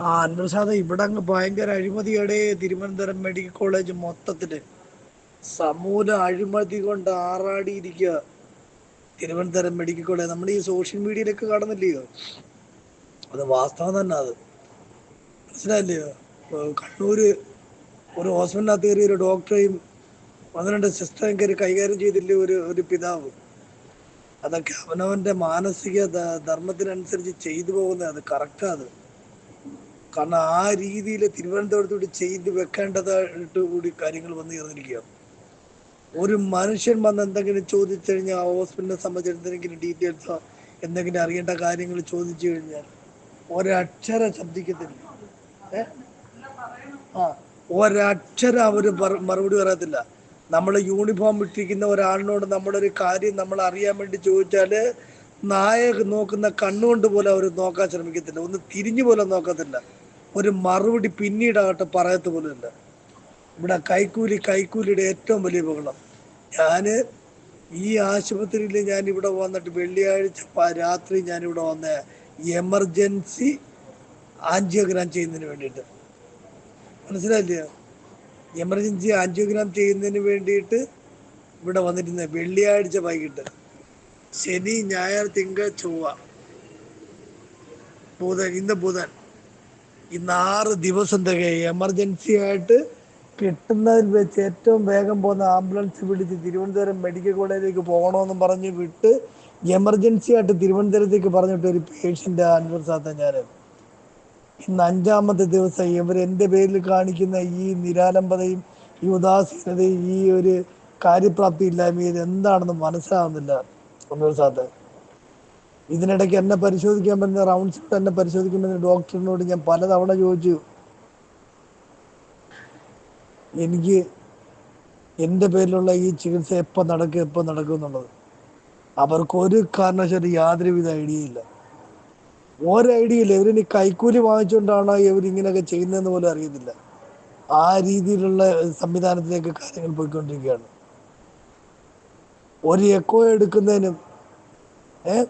ആ ഇവിടെ അങ്ങ് ഭയങ്കര അഴിമതിയുടെ. തിരുവനന്തപുരം മെഡിക്കൽ കോളേജ് മൊത്തത്തിൽ. സമൂല അഴിമതി കൊണ്ട് ആറാടിയിരിക്കുക തിരുവനന്തപുരം മെഡിക്കൽ കോളേജ്. നമ്മൾ ഈ സോഷ്യൽ മീഡിയയിലൊക്കെ കാണുന്നില്ലയോ? അത് വാസ്തവം തന്നെ അത്. മനസ്സിലായില്ലയോ? കണ്ണൂര് ഒരു ഹോസ്പിറ്റലിനകത്ത് കയറി ഒരു ഡോക്ടറെയും പന്ത്രണ്ട് സിസ്റ്ററെയും കയറി കൈകാര്യം ചെയ്തില്ല ഒരു ഒരു പിതാവ്? അതൊക്കെ അവനവന്റെ മാനസിക ധർമ്മത്തിനനുസരിച്ച് ചെയ്തു പോകുന്നത് അത് കറക്റ്റാ അത്. കാരണം ആ രീതിയിൽ തിരുവനന്തപുരത്തോട് ചെയ്ത് വെക്കേണ്ടതായിട്ട് കൂടി കാര്യങ്ങൾ വന്നു ചേർന്നിരിക്കുകയാണ്. ഒരു മനുഷ്യൻ വന്ന് എന്തെങ്കിലും ചോദിച്ചു കഴിഞ്ഞാൽ ഹോസ്പിറ്റലിനെ സംബന്ധിച്ച് എന്തെങ്കിലും ഡീറ്റെയിൽസോ എന്തെങ്കിലും അറിയേണ്ട കാര്യങ്ങൾ ചോദിച്ചു കഴിഞ്ഞാൽ ഒരക്ഷരം ശബ്ദിക്കത്തില്ല. ഏ? ആ ഒരക്ഷരം അവർ മറുപടി പറയത്തില്ല. നമ്മൾ യൂണിഫോം ഇട്ടിരിക്കുന്ന ഒരാളിനോട് നമ്മളൊരു കാര്യം നമ്മൾ അറിയാൻ വേണ്ടി ചോദിച്ചാൽ നായ നോക്കുന്ന കണ്ണുകൊണ്ട് പോലും അവർ നോക്കാൻ ശ്രമിക്കത്തില്ല. ഒന്ന് തിരിഞ്ഞു പോലും നോക്കത്തില്ല. ഒരു മറുപടി പിന്നീടാകട്ടെ പറയത്ത പോലുമില്ല. ഇവിടെ കൈക്കൂലി കൈക്കൂലിയുടെ ഏറ്റവും വലിയ ബഹളം. ഞാൻ ഈ ആശുപത്രിയിൽ ഞാൻ ഇവിടെ വന്നിട്ട് വെള്ളിയാഴ്ച രാത്രി ഞാൻ ഇവിടെ വന്ന എമർജൻസി ആൻജിയോഗ്രാം ചെയ്യുന്നതിന് വേണ്ടിയിട്ട്. മനസ്സിലായില്ലേ? എമർജൻസി ആൻജിയോഗ്രാം ചെയ്യുന്നതിന് വേണ്ടിയിട്ട് ഇവിടെ വന്നിരുന്നത് വെള്ളിയാഴ്ച വൈകിട്ട്. ശനി ഞായർ തിങ്കൾ ചൊവ്വ. ബുധൻ ഇന്ന് ബുധൻ. ഇന്ന് ആറ് ദിവസം തികയും. എമർജൻസി ആയിട്ട് കിട്ടുന്നതിൽ വെച്ച് ഏറ്റവും വേഗം പോകുന്ന ആംബുലൻസ് വിളിച്ച് തിരുവനന്തപുരം മെഡിക്കൽ കോളേജിലേക്ക് പോകണമെന്നും പറഞ്ഞ് വിട്ട് എമർജൻസി ആയിട്ട് തിരുവനന്തപുരത്തേക്ക് പറഞ്ഞിട്ട് ഒരു പേഷ്യന്റ് അൻവർ സാത്ത ഞാൻ ഇന്ന് അഞ്ചാമത്തെ ദിവസം ഇവർ എന്റെ പേരിൽ കാണിക്കുന്ന ഈ നിരാലംബതയും ഈ ഉദാസീനതയും ഈ ഒരു കാര്യപ്രാപ്തി ഇല്ലായ്മയും എന്താണെന്ന് മനസ്സിലാവുന്നില്ല അൻവർ സാത്ത ഇതിനിടയ്ക്ക് എന്നെ പരിശോധിക്കാൻ പറ്റുന്ന റൗണ്ട്സ് എന്നെ പരിശോധിക്കാൻ പറ്റുന്ന ഡോക്ടറിനോട് ഞാൻ പലതവണ ചോദിച്ചു. എനിക്ക് എന്റെ പേരിലുള്ള ഈ ചികിത്സ എപ്പോൾ നടക്കും എപ്പോൾ നടക്കും എന്നുള്ളത്. അവർക്ക് ഒരു കാരണവശാലും യാതൊരുവിധ ഐഡിയ ഇല്ല. ഒരു ഐഡിയ ഇല്ല? ഇവരിനി കൈക്കൂലി വാങ്ങിച്ചുകൊണ്ടാണോ ഇവരിങ്ങനെയൊക്കെ ചെയ്യുന്നതെന്ന് പോലും അറിയത്തില്ല. ആ രീതിയിലുള്ള സംവിധാനത്തിലേക്ക് കാര്യങ്ങൾ പോയിക്കൊണ്ടിരിക്കുകയാണ്. ഒരു എക്കോ എടുക്കുന്നതിനും ഏഹ്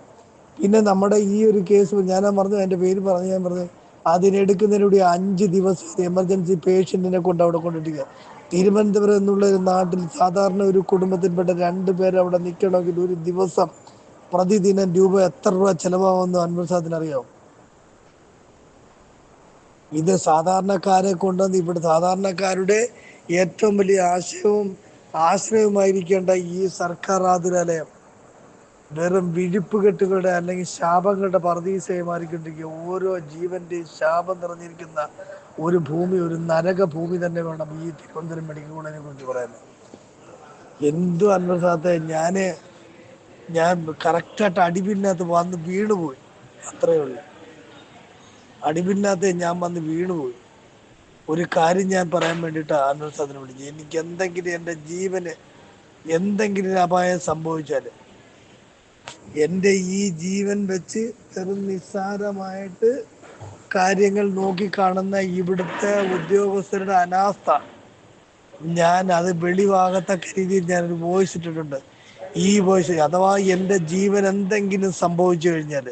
പിന്നെ നമ്മുടെ ഈ ഒരു കേസ് ഞാൻ പറഞ്ഞു എന്റെ പേര് പറഞ്ഞു ഞാൻ പറഞ്ഞു അതിനെടുക്കുന്നതിലൂടെ അഞ്ച് ദിവസം എമർജൻസി പേഷ്യന്റിനെ കൊണ്ട് അവിടെ കൊണ്ടിരിക്കുക തിരുവനന്തപുരം എന്നുള്ള ഒരു നാട്ടിൽ സാധാരണ ഒരു കുടുംബത്തിൽപ്പെട്ട രണ്ട് പേര് അവിടെ നിൽക്കണമെങ്കിൽ ഒരു ദിവസം പ്രതിദിനം രൂപ എത്ര രൂപ ചെലവാകുമെന്ന് അൻവർ അറിയാം ഇത് സാധാരണക്കാരെ കൊണ്ടുവന്ന് ഇവിടെ സാധാരണക്കാരുടെ ഏറ്റവും വലിയ ആശയവും ആശ്രയവുമായിരിക്കേണ്ട ഈ സർക്കാർ ആതുരാലയം. വെറും വിഴുപ്പുകെട്ടുകളുടെ അല്ലെങ്കിൽ ശാപങ്ങളുടെ പറദീസയെ മാറിക്കൊണ്ടിരിക്കുക ഓരോ ജീവന്റെയും ശാപം നിറഞ്ഞിരിക്കുന്ന ഒരു ഭൂമി ഒരു നരക ഭൂമി തന്നെ വേണം ഈ തിരുവനന്തപുരം മെഡിക്കൽ കോളേജിനെ കുറിച്ച് പറയുന്നത് എന്തു അന്വസാത്ത ഞാൻ ഞാൻ കറക്റ്റായിട്ട് അടിപിന്നകത്ത് വന്ന് വീണുപോയി. അത്രയേ ഉള്ളൂ. അടിപിന്നകത്ത് ഞാൻ വന്ന് വീണുപോയി. ഒരു കാര്യം ഞാൻ പറയാൻ വേണ്ടിയിട്ട് അന്വസാദിനെ വിളിച്ചു. എനിക്ക് എന്തെങ്കിലും എന്റെ ജീവന് എന്തെങ്കിലും അപായം സംഭവിച്ചാൽ എന്റെ ഈ ജീവൻ വെച്ച് ചെറു നിസ്സാരമായിട്ട് കാര്യങ്ങൾ നോക്കിക്കാണുന്ന ഇവിടുത്തെ ഉദ്യോഗസ്ഥരുടെ അനാസ്ഥ. ഞാൻ അത് വെളിവാകത്തക്ക രീതിയിൽ ഞാനൊരു വോയിസ് ഇട്ടിട്ടുണ്ട്. ഈ വോയിസ് അഥവാ എന്റെ ജീവൻ എന്തെങ്കിലും സംഭവിച്ചു കഴിഞ്ഞാൽ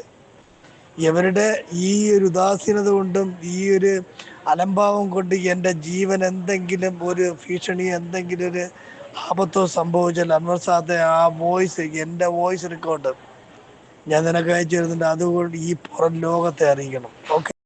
ഇവരുടെ ഈ ഒരു ഉദാസീനത കൊണ്ടും ഈ ഒരു അലംഭാവം കൊണ്ട് എന്റെ ജീവൻ എന്തെങ്കിലും ഒരു ഭീഷണി എന്തെങ്കിലും ഒരു ആപത്തോ സംഭവിച്ചാൽ അൻവർ സാദ് ആ വോയിസ് എന്റെ വോയിസ് റെക്കോർഡ് ഞാൻ നിനക്ക് അയച്ചു തരുന്നുണ്ട്. അതുകൊണ്ട് ഈ പുറം ലോകത്തെ അറിയിക്കണം. ഓക്കെ